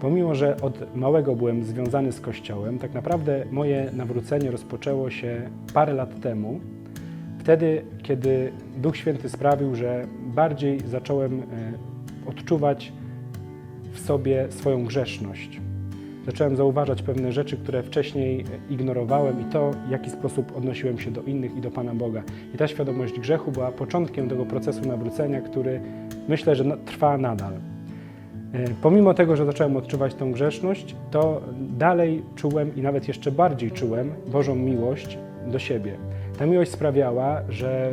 Pomimo, że od małego byłem związany z Kościołem, tak naprawdę moje nawrócenie rozpoczęło się parę lat temu. Wtedy, kiedy Duch Święty sprawił, że bardziej zacząłem e, odczuwać w sobie swoją grzeszność. Zacząłem zauważać pewne rzeczy, które wcześniej ignorowałem i to, w jaki sposób odnosiłem się do innych i do Pana Boga. I ta świadomość grzechu była początkiem tego procesu nawrócenia, który myślę, że trwa nadal. E, Pomimo tego, że zacząłem odczuwać tą grzeszność, to dalej czułem i nawet jeszcze bardziej czułem Bożą miłość do siebie. Ta miłość sprawiała, że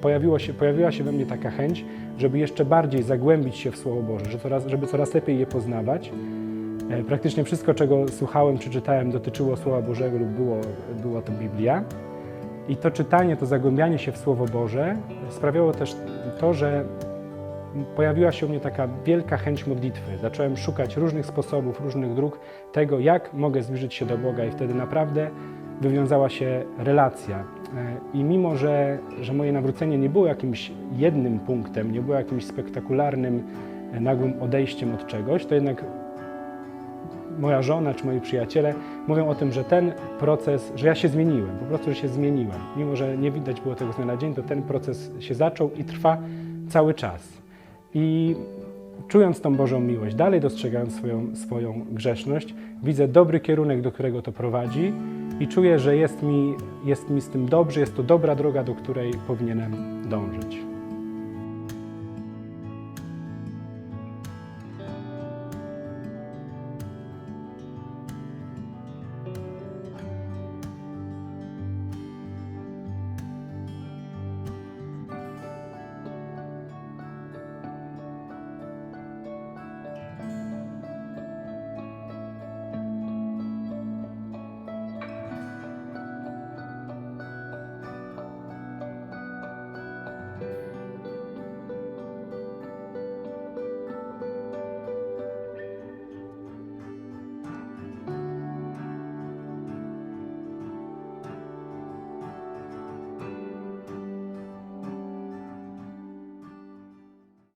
pojawiło się, pojawiła się we mnie taka chęć, żeby jeszcze bardziej zagłębić się w Słowo Boże, żeby coraz lepiej je poznawać. E, Praktycznie wszystko, czego słuchałem czy czytałem, dotyczyło Słowa Bożego lub było, była to Biblia. I to czytanie, to zagłębianie się w Słowo Boże sprawiało też to, że pojawiła się u mnie taka wielka chęć modlitwy. Zacząłem szukać różnych sposobów, różnych dróg tego, jak mogę zbliżyć się do Boga, i wtedy naprawdę wywiązała się relacja. E, I mimo, że, że moje nawrócenie nie było jakimś jednym punktem, nie było jakimś spektakularnym, e, nagłym odejściem od czegoś, to jednak moja żona czy moi przyjaciele mówią o tym, że ten proces, że ja się zmieniłem, po prostu, że się zmieniłem. Mimo, że nie widać było tego z dnia na dzień, to ten proces się zaczął i trwa cały czas. I czując tą Bożą miłość, dalej dostrzegając swoją, swoją grzeszność, widzę dobry kierunek, do którego to prowadzi i czuję, że jest mi, jest mi z tym dobrze, jest to dobra droga, do której powinienem dążyć.